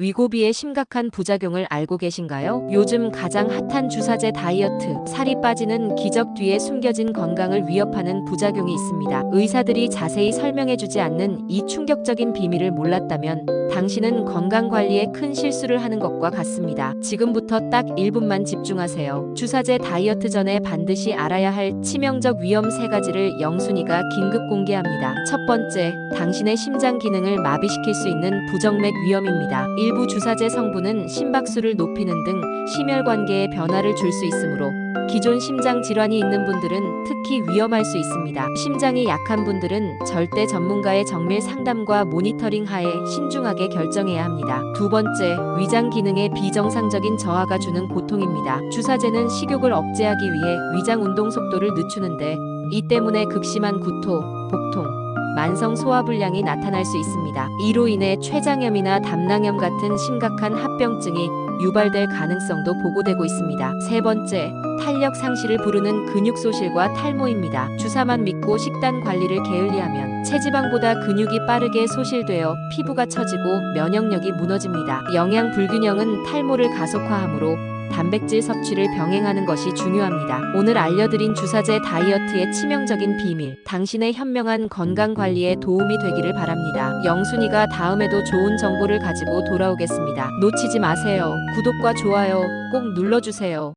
위고비의 심각한 부작용을 알고 계신가요? 요즘 가장 핫한 주사제 다이어트, 살이 빠지는 기적 뒤에 숨겨진 건강을 위협하는 부작용이 있습니다. 의사들이 자세히 설명해주지 않는 이 충격적인 비밀을 몰랐다면 당신은 건강 관리에 큰 실수를 하는 것과 같습니다. 지금부터 딱 1분만 집중하세요. 주사제 다이어트 전에 반드시 알아야 할 치명적 위험 세 가지를 영순이가 긴급 공개합니다. 첫 번째, 당신의 심장 기능을 마비시킬 수 있는 부정맥 위험입니다. 일부 주사제 성분은 심박수를 높이는 등 심혈관계에 변화를 줄 수 있으므로 기존 심장 질환이 있는 분들은 특히 위험할 수 있습니다. 심장이 약한 분들은 절대 전문가의 정밀 상담과 모니터링 하에 신중하게 결정해야 합니다. 두 번째, 위장 기능의 비정상적인 저하가 주는 고통입니다. 주사제는 식욕을 억제하기 위해 위장 운동 속도를 늦추는데 이 때문에 극심한 구토, 복통, 만성 소화불량이 나타날 수 있습니다. 이로 인해 췌장염이나 담낭염 같은 심각한 합병증이 유발될 가능성도 보고되고 있습니다. 세 번째, 탄력 상실을 부르는 근육 소실과 탈모입니다. 주사만 믿고 식단 관리를 게을리하면 체지방보다 근육이 빠르게 소실되어 피부가 처지고 면역력이 무너집니다. 영양 불균형은 탈모를 가속화하므로 단백질 섭취를 병행하는 것이 중요합니다. 오늘 알려드린 주사제 다이어트의 치명적인 비밀, 당신의 현명한 건강 관리에 도움이 되기를 바랍니다. 영순이가 다음에도 좋은 정보를 가지고 돌아오겠습니다. 놓치지 마세요. 구독과 좋아요 꼭 눌러주세요.